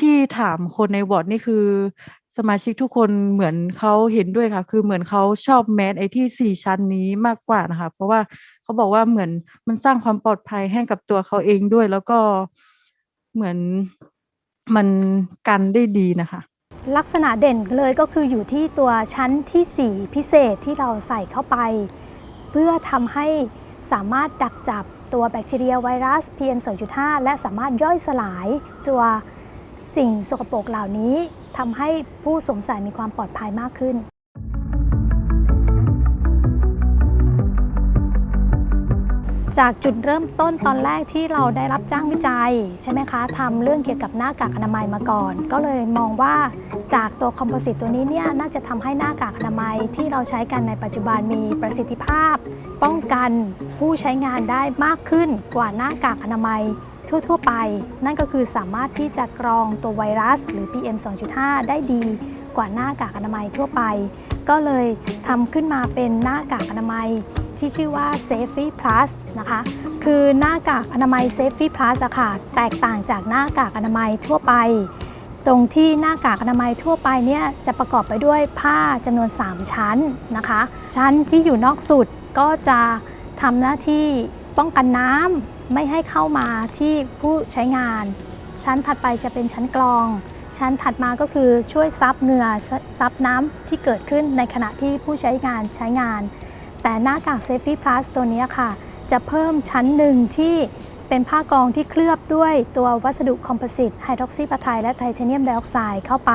ที่ถามคนในวอร์ดนี่คือสมาชิกทุกคนเหมือนเขาเห็นด้วยค่ะ คือเหมือนเขาชอบแมสไอ้ที่สี่ชั้นนี้มากกว่านะคะ เพราะว่าเขาบอกว่าเหมือนมันสร้างความปลอดภัยให้กับตัวเขาเองด้วย แล้วก็เหมือนมันกันได้ดีนะคะ ลักษณะเด่นเลยก็คืออยู่ที่ตัวชั้นที่ 4 พิเศษที่เราใส่เข้าไป เพื่อทำให้สามารถดักจับตัวแบคทีเรียไวรัส PM 2.5 และสามารถย่อยสลายตัว สิ่งสกปรกเหล่านี้ทำให้ผู้สวมใส่มีความปลอดภัยมากขึ้นจากจุดเริ่มต้นตอนแรกที่เราได้รับจ้างวิจัยใช่ไหมคะทำเรื่องเกี่ยวกับหน้ากากอนามัยมาก่อน ก็เลยมองว่าจากตัวคอมโพสิตตัวนี้เนี่ยน่าจะทำให้หน้ากากอนามัยที่เราใช้กันในปัจจุบันมีประสิทธิภาพ ป้องกันผู้ใช้งานได้มากขึ้นกว่าหน้ากากอนามัย ทั่ว ๆ ไป นั่นก็คือสามารถที่จะกรองตัวไวรัส หรือ PM 2.5 ได้ดีกว่าหน้ากากอนามัยทั่วไป ก็เลยทำขึ้นมาเป็นหน้ากากอนามัยที่ชื่อว่า Safety Plus นะคะ คือหน้ากากอนามัย Safety Plus อะค่ะ แตกต่างจากหน้ากากอนามัยทั่วไป ตรงที่หน้ากากอนามัยทั่วไปเนี่ยจะประกอบไปด้วยผ้าจำนวน 3 ชั้นนะคะ ชั้นที่อยู่นอกสุดก็จะทำหน้าที่ป้องกันน้ำ ไม่ให้เข้ามาที่ผู้ใช้งาน ชั้นถัดไปจะเป็นชั้นกรอง ชั้นถัดมาก็คือช่วยซับเหงื่อซับน้ำที่เกิดขึ้นในขณะที่ผู้ใช้งานใช้งาน แต่หน้ากาก Safety Plus ตัวนี้ค่ะ จะเพิ่มชั้นหนึ่งที่เป็นผ้ากรองที่เคลือบด้วยตัววัสดุคอมโพสิตไฮดรอกซีปาไทและไทเทเนียมไดออกไซด์เข้าไป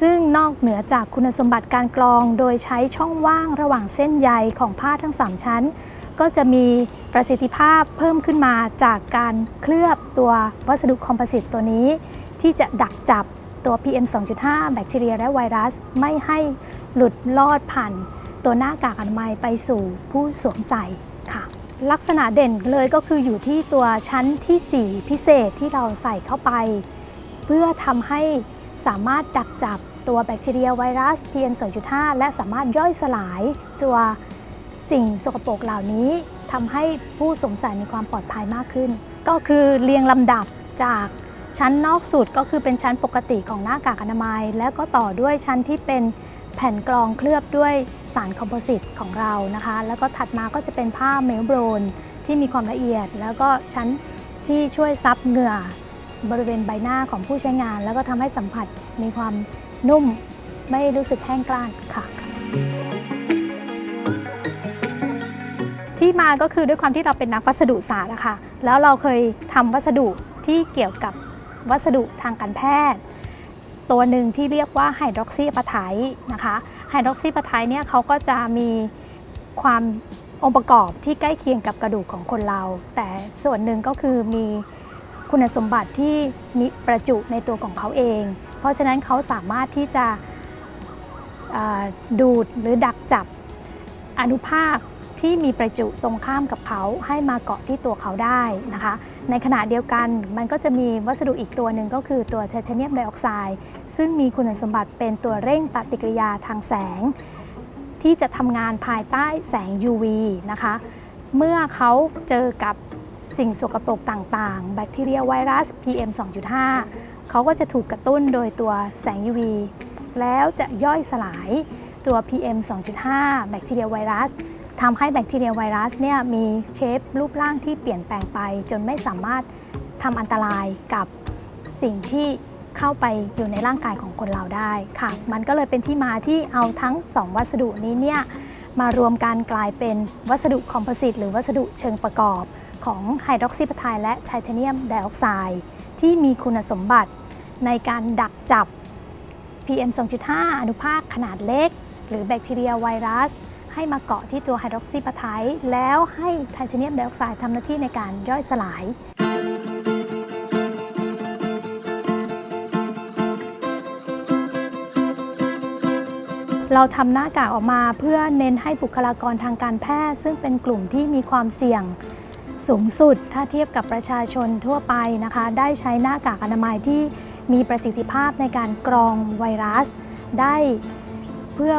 ซึ่งนอกเหนือจากคุณสมบัติการกรองโดยใช้ช่องว่างระหว่างเส้นใยของผ้าทั้ง 3 ชั้น ก็จะมีประสิทธิภาพเพิ่มขึ้นมาจากการเคลือบตัววัสดุคอมโพสิตตัวนี้ ที่จะดักจับตัว PM 2.5 แบคทีเรียและไวรัส ไม่ให้หลุดลอดผ่านตัวหน้ากากอนามัยไปสู่ผู้สวมใส่ค่ะ ลักษณะเด่นเลยก็คืออยู่ที่ตัวชั้นที่ 4 พิเศษที่เราใส่เข้าไป เพื่อทำให้สามารถดักจับตัวแบคทีเรียไวรัส PM 2.5 และสามารถย่อยสลายตัว สิ่งสกปรกเหล่านี้ทำให้ผู้สวมใส่มีความปลอดภัยมากขึ้น ก็คือเรียงลำดับจากชั้นนอกสุดก็คือเป็นชั้นปกติของหน้ากากอนามัย แล้วก็ต่อด้วยชั้นที่เป็นแผ่นกรองเคลือบด้วยสารคอมโพสิตของเรานะคะ แล้วก็ถัดมาก็จะเป็นผ้าเมลโบรนที่มีความละเอียด แล้วก็ชั้นที่ช่วยซับเหงื่อบริเวณใบหน้าของผู้ใช้งาน แล้วก็ทำให้สัมผัสมีความนุ่มไม่รู้สึกแห้งกร้านค่ะ ที่มาก็คือด้วยความที่เราเป็นนักวัสดุศาสตร์อะค่ะแล้วเราเคยทำวัสดุที่เกี่ยวกับวัสดุทางการแพทย์ ตัวหนึ่งที่เรียกว่าไฮดรอกซีปาไทนะคะไฮดรอกซีปาไทเนี่ยเขาก็จะมีความองค์ประกอบที่ใกล้เคียงกับกระดูกของคนเรา แต่ส่วนหนึ่งก็คือมีคุณสมบัติที่มีประจุในตัวของเขาเอง เพราะฉะนั้นเขาสามารถที่จะดูดหรือดักจับอนุภาค ที่มีประจุตรงข้ามกับเขาให้มาเกาะที่ตัวเขาได้นะคะ ในขณะเดียวกันมันก็จะมีวัสดุอีกตัวหนึ่งก็คือตัวไทเทเนียมไดออกไซด์ซึ่งมีคุณสมบัติเป็นตัวเร่งปฏิกิริยาทางแสง ที่จะทำงานภายใต้แสง UV นะคะ เมื่อเขาเจอกับสิ่งสกปรกต่างๆ แบคทีเรียไวรัส PM 2.5 เขาก็จะถูกกระตุ้นโดยตัวแสง UV แล้วจะย่อยสลายตัว PM 2.5 แบคทีเรียไวรัส ทำให้แบคทีเรียไวรัสเนี่ยมีเชฟรูปร่างที่เปลี่ยนแปลงไป จนไม่สามารถทำอันตรายกับสิ่งที่เข้าไปอยู่ในร่างกายของคนเราได้ค่ะ มันก็เลยเป็นที่มาที่เอาทั้ง 2 วัสดุนี้เนี่ยมารวมกันกลายเป็นวัสดุคอมโพสิตหรือวัสดุเชิงประกอบของไฮดรอกซีปาไทและไทเทเนียมไดออกไซด์ที่มีคุณสมบัติในการดักจับ PM 2.5 อนุภาคขนาดเล็ก หรือแบคทีเรียไวรัส ให้มาเกาะที่ตัวไฮดรอกซีปาไทแล้วให้ไทเทเนียมไดออกไซด์ทำหน้าที่ในการย่อยสลายเราทำหน้ากากออกมาเพื่อเน้นให้บุคลากรทางการแพทย์ ซึ่งเป็นกลุ่มที่มีความเสี่ยงสูงสุด ถ้าเทียบกับประชาชนทั่วไปนะคะ ได้ใช้หน้ากากอนามัยที่มีประสิทธิภาพในการกรองไวรัส ได้เพื่อ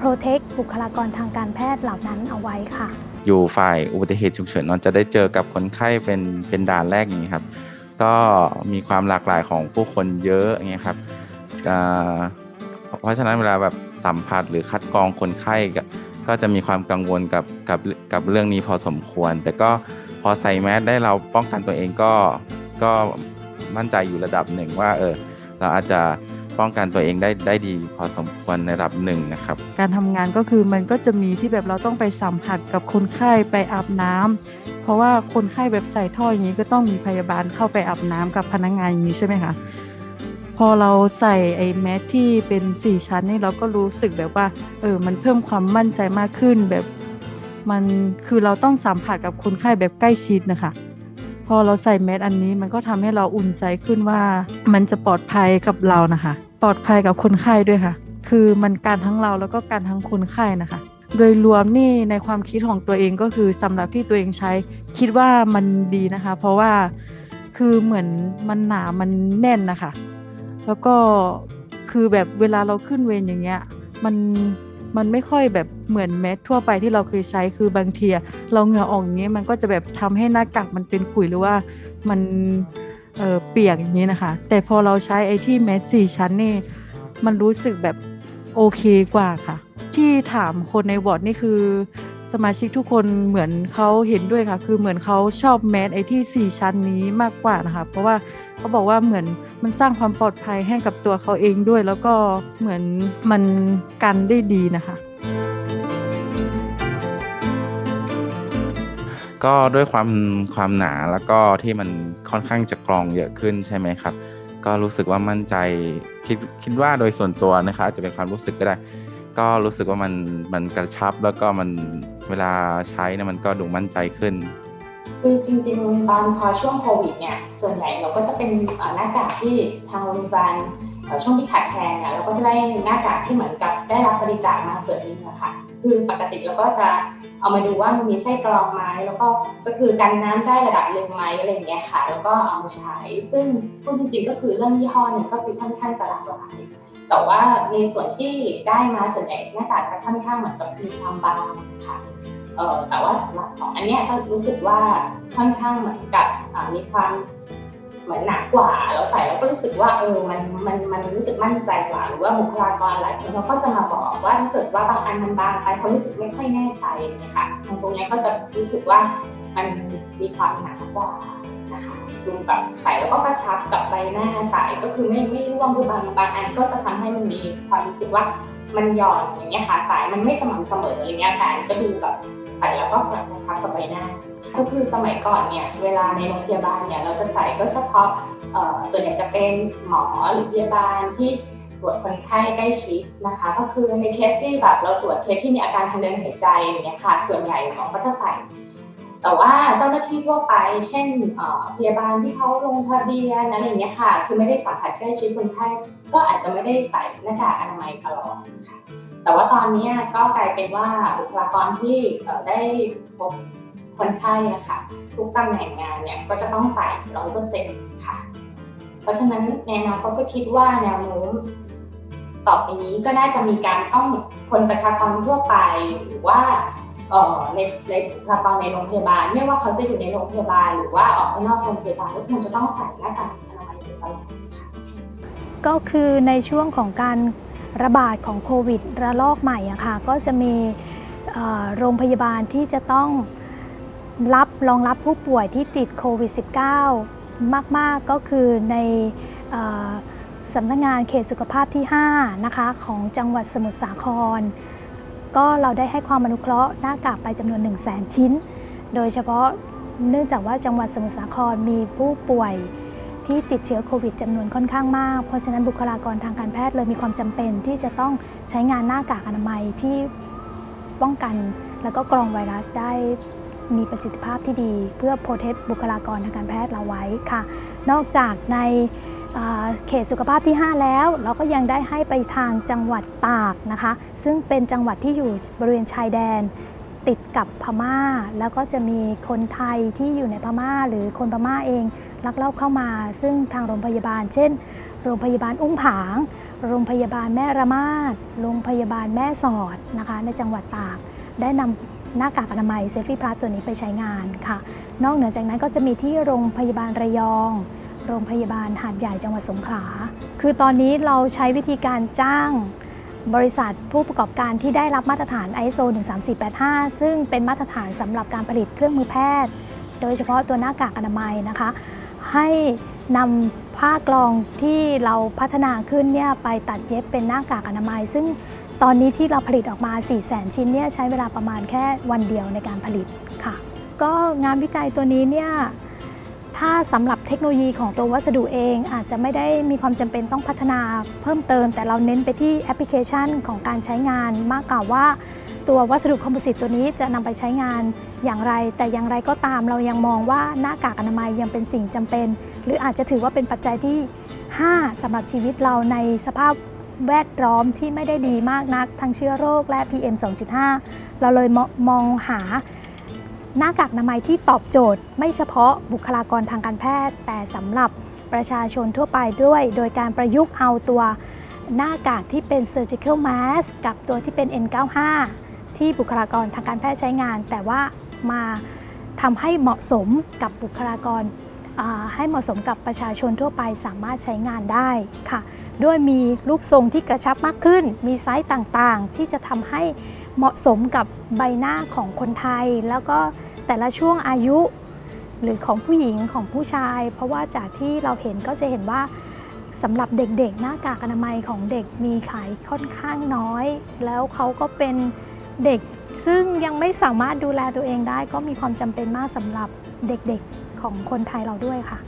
protect บุคลากรทางการแพทย์เหล่านั้นเอาไว้ค่ะ อยู่ฝ่ายอุบัติเหตุฉุกเฉินนอะจะได้เจอกับคนไข้เป็นเป็นด่านแรกอย่างนี้ครับ ก็มีความหลากหลายของผู้คนเยอะอย่างเงี้ยครับอ่าเพราะฉะนั้นเวลาแบบสัมผัสหรือคัดกรองคนไข้ก็ก็จะมีความกังวลกับกับกับเรื่องนี้พอสมควร แต่ก็พอใส่แมสได้เราป้องกันตัวเองก็ก็มั่นใจอยู่ระดับหนึ่งว่าเออเราอาจจะ ป้องกันตัวเองได้ได้ดีพอสมควรในระดับหนึ่งนะครับ การทำงานก็คือมันก็จะมีที่แบบเราต้องไปสัมผัสกับคนไข้ไปอาบน้ำเพราะว่าคนไข้แบบใส่ท่ออย่างนี้ก็ต้องมีพยาบาลเข้าไปอาบน้ำกับพนักงานอย่างนี้ใช่ไหมคะพอเราใส่ไอ้แมสที่เป็นสี่ชั้นนี่เราก็รู้สึกแบบว่า เออ มันเพิ่มความมั่นใจมากขึ้นแบบ มันคือเราต้องสัมผัสกับคนไข้แบบใกล้ชิดนะคะ พอเราใส่แมสอันนี้มันก็ทำให้เราอุ่นใจขึ้นว่ามันจะปลอดภัยกับเรานะคะ ปลอดภัยกับคนไข้ด้วยค่ะ คือมันการทั้งเราแล้วก็การทั้งคนไข้นะคะ โดยรวมนี่ในความคิดของตัวเองก็คือสำหรับที่ตัวเองใช้ คิดว่ามันดีนะคะ เพราะว่าคือเหมือนมันหนามันแน่นนะคะ แล้วก็คือแบบเวลาเราขึ้นเวรอย่างเงี้ย มัน มันไม่ค่อยแบบเหมือนแมสทั่วไปที่เราเคยใช้คือบางทีเราเหงื่อออกอย่างนี้มันก็จะแบบทำให้หน้ากากมันเป็นขุยหรือว่ามันเออเปียกอย่างนี้นะคะ แต่พอเราใช้ไอ้ที่แมสสี่ชั้นนี่มันรู้สึกแบบโอเคกว่าค่ะ ที่ถามคนในวอร์ดนี่คือ สมาชิกทุกคนเหมือนเขาเห็นด้วยค่ะ คือเหมือนเขาชอบแมสไอ้ที่สี่ชั้นนี้มากกว่านะคะ เพราะว่าเขาบอกว่าเหมือนมันสร้างความปลอดภัยให้กับตัวเขาเองด้วย แล้วก็เหมือนมันกันได้ดีนะคะก็ด้วยความความหนาแล้วก็ที่มันค่อนข้างจะกรองเยอะขึ้นใช่ไหมครับ ก็รู้สึกว่ามั่นใจคิดคิดว่าโดยส่วนตัวนะครับอาจจะเป็นความรู้สึกก็ได้ ก็รู้สึกว่ามันมันกระชับแล้วก็มันเวลาใช้เนี่ยมันก็ดูมั่นใจขึ้น คือจริงๆตอนพอช่วงโควิดเนี่ยส่วนใหญ่เราก็จะเป็นหน้ากากที่ทางโรงพยาบาลช่วงที่ขาดแคลนเนี่ยเราก็จะได้หน้ากากที่เหมือนกับได้รับบริจาคมาส่วนหนึงนะคะคือปกติเราก็จะเอามาดูว่ามันมีไส้กรองไหมแล้วก็ก็คือกันน้ำได้ระดับหนึ่งไหมอะไรอย่างเงี้ยค่ะ แล้วก็เอามาใช้ ซึ่งพูดจริงๆก็คือเรื่องยี่ห้อเนี่ยก็คือค่อนข้างจะหลากหลาย แต่ว่าในส่วนที่ได้มาส่วนใหญ่หน้ากากจะค่อนข้างเหมือนกับมีความบางค่ะแต่ว่าสำหรับของอันเนี้ยก็รู้สึกว่าค่อนข้างเหมือนกับมีความเหมือนหนากว่าเราใส่แล้วก็รู้สึกว่าเออมันมันมันรู้สึกมั่นใจกว่า หรือว่าบุคลากรหลายคนเขาก็จะมาบอกว่าถ้าเกิดว่าบางอันมันบางไปเขารู้สึกไม่ค่อยแน่ใจอย่างเงี้ยค่ะตรงนี้ก็จะรู้สึกว่ามันมีความหนากว่า นะคะดูแบบใส่แล้วก็กระชับกับใบหน้าใส่ก็คือไม่ไม่ร่วงคือบางบางอันก็จะทำให้มันมีความรู้สึกว่ามันหย่อนอย่างเงี้ยค่ะสายมันไม่สม่ำเสมออะไรเงี้ยค่ะก็ดูแบบใส่แล้วก็แบบกระชับกับใบหน้า ก็คือสมัยก่อนเนี่ยเวลาในโรงพยาบาลเนี่ยเราจะใส่ก็เฉพาะเอ่อส่วนใหญ่จะเป็นหมอหรือพยาบาลที่ตรวจคนไข้ใกล้ชิดนะคะ ก็คือในเคสที่แบบเราตรวจเคสที่มีอาการทางเดินหายใจอย่างเงี้ยค่ะส่วนใหญ่หมอก็จะใส่ แต่ว่าเจ้าหน้าที่ทั่วไป เช่นพยาบาลที่เขาลงทะเบียนอะไรอย่างเงี้ยค่ะ คือไม่ได้สัมผัสใกล้ชิดคนไข้ก็อาจจะไม่ได้ใส่หน้ากากอนามัยตลอดค่ะแต่ว่าตอนนี้ก็กลายเป็นว่าบุคลากรที่ได้พบคนไข้นะคะทุกตำแหน่งงานเนี่ยก็จะต้องใส่ร้อยเปอร์เซ็นต์ค่ะ เพราะฉะนั้นในอนก็คิดว่าแนวโน้มต่อไปนี้ก็น่าจะมีการต้องคนประชากรทั่วไปหรือว่า เอ่อในในบุคลากรในโรงพยาบาล ไม่ว่าเขาจะอยู่ในโรงพยาบาล หรือว่าออกไปนอกโรงพยาบาลก็ควรจะต้องใส่หน้ากากอนามัยอยู่ตลอดก็คือในช่วงของการระบาดของโควิดระลอกใหม่อะค่ะก็จะมีโรงพยาบาลที่จะต้องรับรองรับผู้ป่วยที่ติดโควิด -19 มาก ๆ ก็คือในอสำนักงานเขตสุขภาพที่ 5 นะคะ ของจังหวัดสมุทรสาคร ก็เราได้ให้ความอนุเคราะห์หน้ากากไปจำนวน 1 0 0 0 0แชิ้น โดยเฉพาะเนื่องจากว่าจังหวัดสมุทรสาครมีผู้ป่วยที่ติดเชื้อโควิดจำนวนค่อนข้างมาก เพราะฉะนั้นบุคลากรทางการแพทย์เลยมีความจำเป็นที่จะต้องใช้งานหน้ากากอนามัยที่ป้องกัน แล้วก็กรองไวรัสได้มีประสิทธิภาพที่ดี เพื่อโปรเทคบุคลากรทางการแพทย์เราไว้ค่ะ นอกจากใน เขตสุขภาพที่ 5 แล้ว เราก็ยังได้ให้ไปทางจังหวัดตากนะคะ ซึ่งเป็นจังหวัดที่อยู่บริเวณชายแดน ติดกับพม่า แล้วก็จะมีคนไทยที่อยู่ในพม่า หรือคนพม่าเองลักลอบเข้ามา ซึ่งทางโรงพยาบาล เช่น โรงพยาบาลอุ้มผาง โรงพยาบาลแม่ระมาดโรงพยาบาลแม่สอดนะคะ ในจังหวัดตาก ได้นำหน้ากากอนามัยเซฟี่พลัสตัวนี้ไปใช้งานค่ะ นอกเหนือจากนั้นก็จะมีที่โรงพยาบาลระยอง โรงพยาบาลหาดใหญ่จังหวัดสงขลา คือตอนนี้เราใช้วิธีการจ้างบริษัทผู้ประกอบการที่ได้รับมาตรฐาน ISO 13485 ซึ่งเป็นมาตรฐานสำหรับการผลิตเครื่องมือแพทย์ โดยเฉพาะตัวหน้ากากอนามัยนะคะ ให้นำผ้ากรองที่เราพัฒนาขึ้นเนี่ยไปตัดเย็บเป็นหน้ากากอนามัย ซึ่งตอนนี้ที่เราผลิตออกมา 4 0 0 0 0 0ชิ้นเนี่ยใช้เวลาประมาณแค่วันเดียวในการผลิตค่ะ ก็งานวิจัยตัวนี้เนี่ย ถ้าสำหรับเทคโนโลยีของตัววัสดุเองอาจจะไม่ได้มีความจำเป็นต้องพัฒนาเพิ่มเติม แต่เราเน้นไปที่แอปพลิเคชันของการใช้งานมากกว่าว่าตัววัสดุคอมโพสิตตัวนี้จะนำไปใช้งานอย่างไร แต่อย่างไรก็ตามเรายังมองว่าหน้ากากอนามัยยังเป็นสิ่งจำเป็น หรืออาจจะถือว่าเป็นปัจจัยที่ 5สำหรับชีวิตเราในสภาพแวดล้อมที่ไม่ได้ดีมากนัก ทั้งเชื้อโรคและ PM 2.5 เราเลยมมองหา หน้ากากอนามัยที่ตอบโจทย์ ไม่เฉพาะบุคลากรทางการแพทย์ แต่สำหรับประชาชนทั่วไปด้วย โดยการประยุกต์เอาตัวหน้ากากที่เป็น surgical mask กับตัวที่เป็น N95 ที่บุคลากรทางการแพทย์ใช้งาน แต่ว่ามาทำให้เหมาะสมกับบุคลากรให้เหมาะสมกับประชาชนทั่วไปสามารถใช้งานได้ค่ะ ด้วยมีรูปทรงที่กระชับมากขึ้น มีไซส์ต่างๆ ที่จะทำให้ เหมาะสมกับใบหน้าของคนไทย แล้วก็แต่ละช่วงอายุ หรือของผู้หญิงของผู้ชาย เพราะว่าจากที่เราเห็นก็จะเห็นว่าสำหรับเด็กๆ หน้ากากอนามัยของเด็กมีขายค่อนข้างน้อย แล้วเขาก็เป็นเด็กซึ่งยังไม่สามารถดูแลตัวเองได้ ก็มีความจำเป็นมากสำหรับเด็กๆของคนไทยเราด้วยค่ะ